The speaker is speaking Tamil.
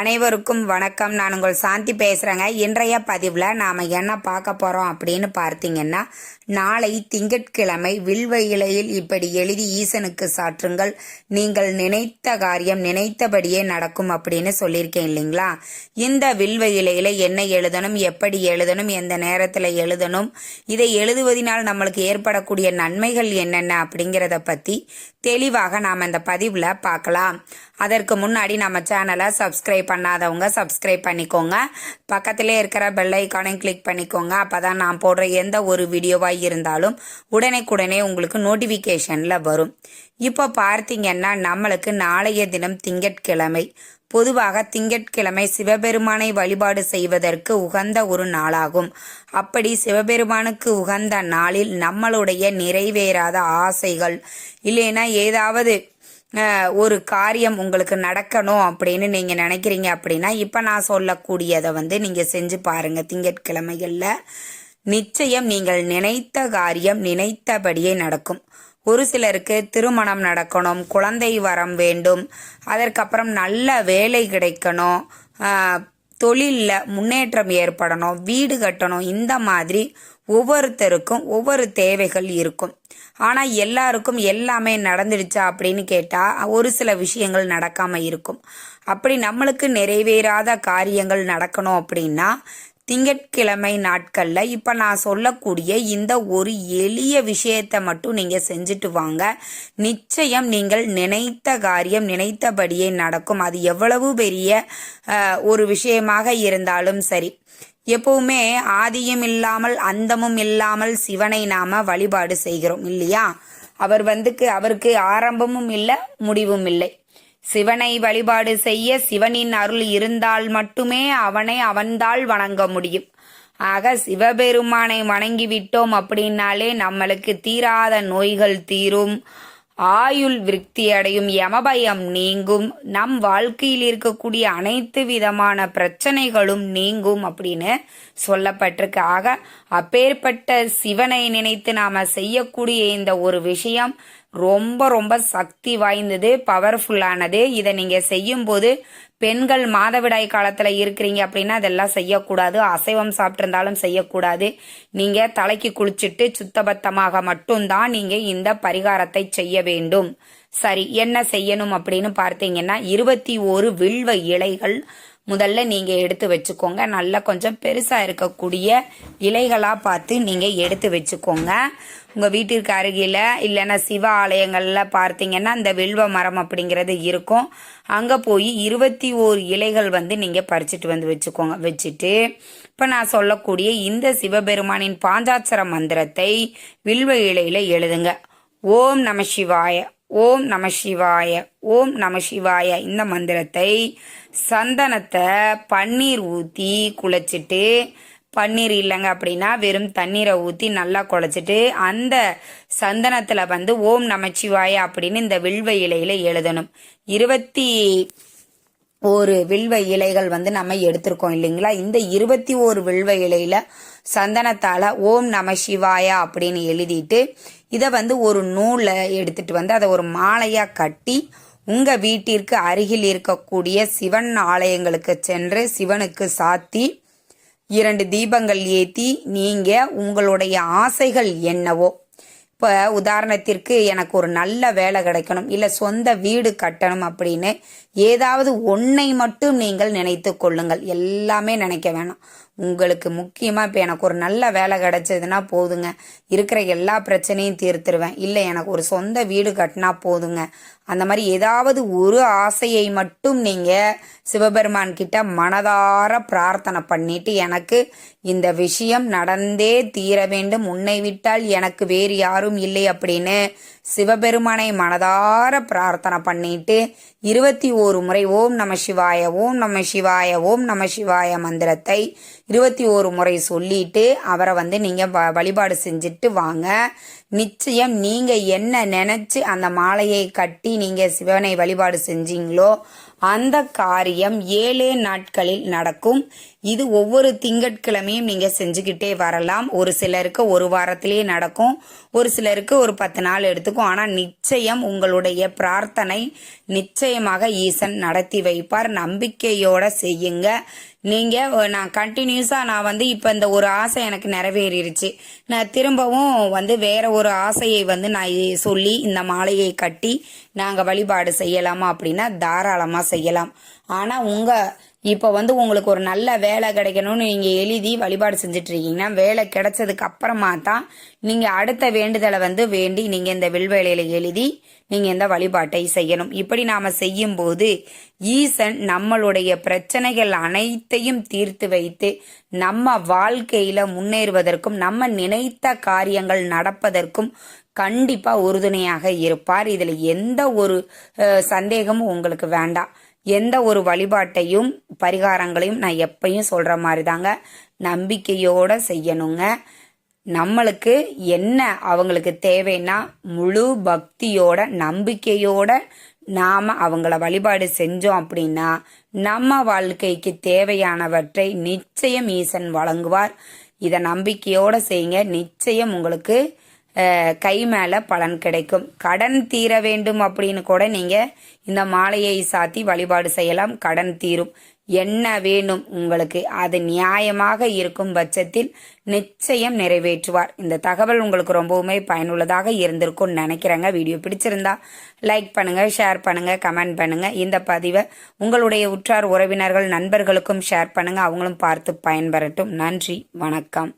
அனைவருக்கும் வணக்கம். நான் உங்கள் சாந்தி பேசுகிறேங்க இன்றைய பதிவில் நாம் என்ன பார்க்க போகிறோம் அப்படின்னு பார்த்தீங்கன்னா நாளை திங்கட்கிழமை வில்வ இலையில் இப்படி எழுதி ஈசனுக்கு சாற்றுங்கள். நீங்கள் நினைத்த காரியம் நினைத்தபடியே நடக்கும் அப்படின்னு சொல்லியிருக்கேன் இல்லைங்களா? இந்த வில்வ இலையில் என்ன எழுதணும் எப்படி எழுதணும் எந்த நேரத்தில் எழுதணும் இதை எழுதுவதனால் நம்மளுக்கு ஏற்படக்கூடிய நன்மைகள் என்னென்ன அப்படிங்கிறத பற்றி தெளிவாக நாம் இந்த பதிவில் பார்க்கலாம். அதற்கு முன்னாடி நம்ம சேனலை சப்ஸ்கிரைப் பண்ணாதவங்க சப்ஸ்கிரைப் பண்ணிக்கோங்க. பக்கத்திலே இருக்கிற பெல் ஐக்கானையும் கிளிக் பண்ணிக்கோங்க. அப்பதான் நான் போடுற எந்த ஒரு வீடியோவாக இருந்தாலும் உடனேக்குடனே உங்களுக்கு நோட்டிஃபிகேஷனில் வரும். இப்போ பார்த்தீங்கன்னா நம்மளுக்கு நாளைய தினம் திங்கட்கிழமை. பொதுவாக திங்கட்கிழமை சிவபெருமானை வழிபாடு செய்வதற்கு உகந்த ஒரு நாளாகும். அப்படி சிவபெருமானுக்கு உகந்த நாளில் நம்மளுடைய நிறைவேறாத ஆசைகள் இல்லைன்னா ஏதாவது ஒரு காரியம் உங்களுக்கு நடக்கணும் அப்படின்னு நீங்கள் நினைக்கிறீங்க அப்படின்னா இப்போ நான் சொல்லக்கூடியதை வந்து நீங்கள் செஞ்சு பாருங்கள் திங்கட்கிழமைகளில் நிச்சயம் நீங்கள் நினைத்த காரியம் நினைத்தபடியே நடக்கும். ஒரு சிலருக்கு திருமணம் நடக்கணும் குழந்தை வரம் வேண்டும் அதற்கப்புறம் நல்ல வேலை கிடைக்கணும் தொழிலில் முன்னேற்றம் ஏற்படணும் வீடு கட்டணும் இந்த மாதிரி ஒவ்வொருத்தருக்கும் ஒவ்வொரு தேவைகள் இருக்கும். ஆனால் எல்லாருக்கும் எல்லாமே நடந்துடுச்சா அப்படின்னு கேட்டால் ஒரு சில விஷயங்கள் நடக்காமல் இருக்கும். அப்படி நம்மளுக்கு நிறைவேறாத காரியங்கள் நடக்கணும் அப்படின்னா திங்கட்கிழமை நாட்களில் இப்போ நான் சொல்லக்கூடிய இந்த ஒரு எளிய விஷயத்தை மட்டும் நீங்கள் செஞ்சுட்டு வாங்க. நிச்சயம் நீங்கள் நினைத்த காரியம் நினைத்தபடியே நடக்கும். அது எவ்வளவு பெரிய ஒரு விஷயமாக இருந்தாலும் சரி. எப்பவுமே ஆதியும் இல்லாமல் அந்தமும் இல்லாமல் சிவனை நாம வழிபாடு செய்கிறோம் இல்லையா? அவர் வந்துக்கு அவருக்கு ஆரம்பமும் இல்லை முடிவும் இல்லை. சிவனை வழிபாடு செய்ய சிவனின் அருள் இருந்தால் மட்டுமே அவனை அவன்தாள் வணங்க முடியும். ஆக சிவபெருமானை வணங்கி விட்டோம் அப்படின்னாலே நம்மளுக்கு தீராத நோய்கள் தீரும். ஆயுள் விருத்தி அடையும் யமபயம் நீங்கும். நம் வாழ்க்கையில் இருக்கக்கூடிய அனைத்து விதமான பிரச்சனைகளும் நீங்கும் அப்படின்னு சொல்லப்பட்டிருக்கு. ஆக அப்பேற்பட்ட சிவனை நினைத்து நாம செய்யக்கூடிய இந்த ஒரு விஷயம் ரொம்ப ரொம்ப சக்தி வாய்ந்தது பவர்ஃபுல்லானது இதை நீங்க செய்யும்போது பெண்கள் மாதவிடாய் காலத்துல இருக்கிறீங்க அப்படின்னா அதெல்லாம் செய்யக்கூடாது. அசைவம் சாப்பிட்டிருந்தாலும் செய்யக்கூடாது. நீங்க தலைக்கு குளிச்சுட்டு சுத்தபத்தமாக மட்டும்தான் நீங்க இந்த பரிகாரத்தை செய்ய வேண்டும். சரி என்ன செய்யணும் அப்படின்னு பார்த்தீங்கன்னா இருபத்தி ஒரு வில்வ இலைகள் முதல்ல நீங்கள் எடுத்து வச்சுக்கோங்க. நல்லா கொஞ்சம் பெருசாக இருக்கக்கூடிய இலைகளாக பார்த்து நீங்கள் எடுத்து வச்சுக்கோங்க. உங்கள் வீட்டிற்கு அருகில் இல்லைன்னா சிவ ஆலயங்களில் பார்த்தீங்கன்னா இந்த வில்வ மரம் அப்படிங்கிறது இருக்கும். அங்கே போய் இருபத்தி ஓரு இலைகள் வந்து நீங்கள் பறிச்சுட்டு வந்து வச்சுக்கோங்க. வச்சுட்டு இப்போ நான் சொல்லக்கூடிய இந்த சிவபெருமானின் பாஞ்சாட்சர மந்திரத்தை வில்வ இலையில் எழுதுங்க. ஓம் நம சிவாய. ஓம் நம சிவாய ஓம் நம சிவாய. இந்த மந்திரத்தை சந்தனத்தை பன்னீர் ஊற்றி குளிச்சிட்டு பன்னீர் இல்லைங்க அப்படின்னா வெறும் தண்ணீரை ஊற்றி நல்லா குழச்சிட்டு அந்த சந்தனத்தில் வந்து ஓம் நமச்சிவாய அப்படின்னு இந்த வில்வ இலையில எழுதணும். இருபத்தி ஒரு வில்வ இலைகள் வந்து நம்ம எடுத்திருக்கோம் இல்லைங்களா? இந்த இருபத்தி ஒரு வில்வ இலையில சந்தனத்தால் ஓம் நம சிவாயா அப்படின்னு எழுதிட்டு இதை வந்து ஒரு நூலை எடுத்துட்டு வந்து அதை ஒரு மாலையாக கட்டி உங்கள் வீட்டிற்கு அருகில் இருக்கக்கூடிய சிவன் ஆலயங்களுக்கு சென்று சிவனுக்கு சாத்தி இரண்டு தீபங்கள் ஏற்றி நீங்கள் உங்களுடைய ஆசைகள் என்னவோ. இப்போ உதாரணத்திற்கு எனக்கு ஒரு நல்ல வேலை கிடைக்கணும் இல்லை சொந்த வீடு கட்டணும் அப்படின்னு ஏதாவது ஒன்றை மட்டும் நீங்கள் நினைத்து கொள்ளுங்கள். எல்லாமே நினைக்க வேணாம். உங்களுக்கு முக்கியமாக இப்போ எனக்கு ஒரு நல்ல வேலை கிடச்சதுன்னா போதுங்க. இருக்கிற எல்லா பிரச்சனையும் தீர்த்துருவேன். இல்லை எனக்கு ஒரு சொந்த வீடு கட்டினா போதுங்க. அந்த மாதிரி ஏதாவது ஒரு ஆசையை மட்டும் நீங்கள் சிவபெருமான் கிட்ட மனதார பிரார்த்தனை பண்ணிட்டு எனக்கு இந்த விஷயம் நடந்தே தீர வேண்டும். உன்னை விட்டால் எனக்கு வேறு யாரும் இல்லை அப்படின்னு சிவபெருமானை மனதார பிரார்த்தனை பண்ணிட்டு இருபத்தி ஓரு முறை ஓம் நம சிவாய ஓம் நம சிவாய ஓம் நம சிவாய மந்திரத்தை இருபத்தி ஓரு முறை சொல்லிட்டு அவரை வந்து நீங்கள் வ- வழிபாடு செஞ்சுட்டு வாங்க. நிச்சயம் நீங்கள் என்ன நினச்சி அந்த மாலையை கட்டி நீங்கள் சிவனை வழிபாடு செஞ்சீங்களோ அந்த காரியம் ஏழே நாட்களில் நடக்கும். இது ஒவ்வொரு திங்கட்கிழமையும் நீங்க செஞ்சுக்கிட்டே வரலாம். ஒரு சிலருக்கு ஒரு வாரத்திலேயே நடக்கும். ஒரு சிலருக்கு ஒரு பத்து நாள் எடுத்துக்கும். ஆனா நிச்சயம் உங்களுடைய பிரார்த்தனை நிச்சயமாக ஈசன் நடத்தி வைப்பார். நம்பிக்கையோட செய்யுங்க. நீங்க நான் கண்டினியூஸா நான் வந்து இப்ப இந்த ஒரு ஆசை எனக்கு நிறைவேறிடுச்சு நான் திரும்பவும் வந்து வேற ஒரு ஆசையை வந்து நான் சொல்லி இந்த மாலையை கட்டி நாங்க வழிபாடு செய்யலாமா அப்படின்னா தாராளமா செய்யலாம். ஆனால் உங்கள் இப்போ வந்து உங்களுக்கு ஒரு நல்ல வேலை கிடைக்கணும்னு நீங்கள் எழுதி வழிபாடு செஞ்சுட்டு இருக்கீங்கன்னா வேலை கிடைச்சதுக்கு அப்புறமா தான் நீங்கள் அடுத்த வேண்டுதலை வந்து வேண்டி நீங்கள் இந்த வில்வேலையில் எழுதி நீங்கள் இந்த வழிபாட்டை செய்யணும். இப்படி நாம் செய்யும்போது ஈசன் நம்மளுடைய பிரச்சனைகள் அனைத்தையும் தீர்த்து வைத்து நம்ம வாழ்க்கையில் முன்னேறுவதற்கும் நம்ம நினைத்த காரியங்கள் நடப்பதற்கும் கண்டிப்பாக உறுதுணையாக இருப்பார். இதில் எந்த ஒரு சந்தேகமும் உங்களுக்கு வேண்டாம். எந்த ஒரு வழிபாட்டையும் பரிகாரங்களையும் நான் எப்பயும் சொல்கிற மாதிரி தாங்க நம்பிக்கையோடு செய்யணுங்க. நம்மளுக்கு என்ன அவங்களுக்கு தேவைன்னா முழு பக்தியோட நம்பிக்கையோட நாம் அவங்கள வழிபாடு செஞ்சோம் அப்படின்னா நம்ம வாழ்க்கைக்கு தேவையானவற்றை நிச்சயம் ஈசன் வழங்குவார். இதை நம்பிக்கையோட செய்யுங்க. நிச்சயம் உங்களுக்கு கை மேலே பலன் கிடைக்கும். கடன் தீர வேண்டும் அப்படின்னு கூட நீங்கள் இந்த மாலையை சாத்தி வழிபாடு செய்யலாம். கடன் தீரும். என்ன வேணும் உங்களுக்கு? அது நியாயமாக இருக்கும் பட்சத்தில் நிச்சயம் நிறைவேற்றுவார். இந்த தகவல் உங்களுக்கு ரொம்பவுமே பயனுள்ளதாக இருந்திருக்கும்னு நினைக்கிறேங்க. வீடியோ பிடிச்சிருந்தா லைக் பண்ணுங்க ஷேர் பண்ணுங்க கமெண்ட் பண்ணுங்க. இந்த பதிவை உங்களுடைய உற்றார் உறவினர்கள் நண்பர்களுக்கும் ஷேர் பண்ணுங்க. அவங்களும் பார்த்து பயன்பெறட்டும். நன்றி வணக்கம்.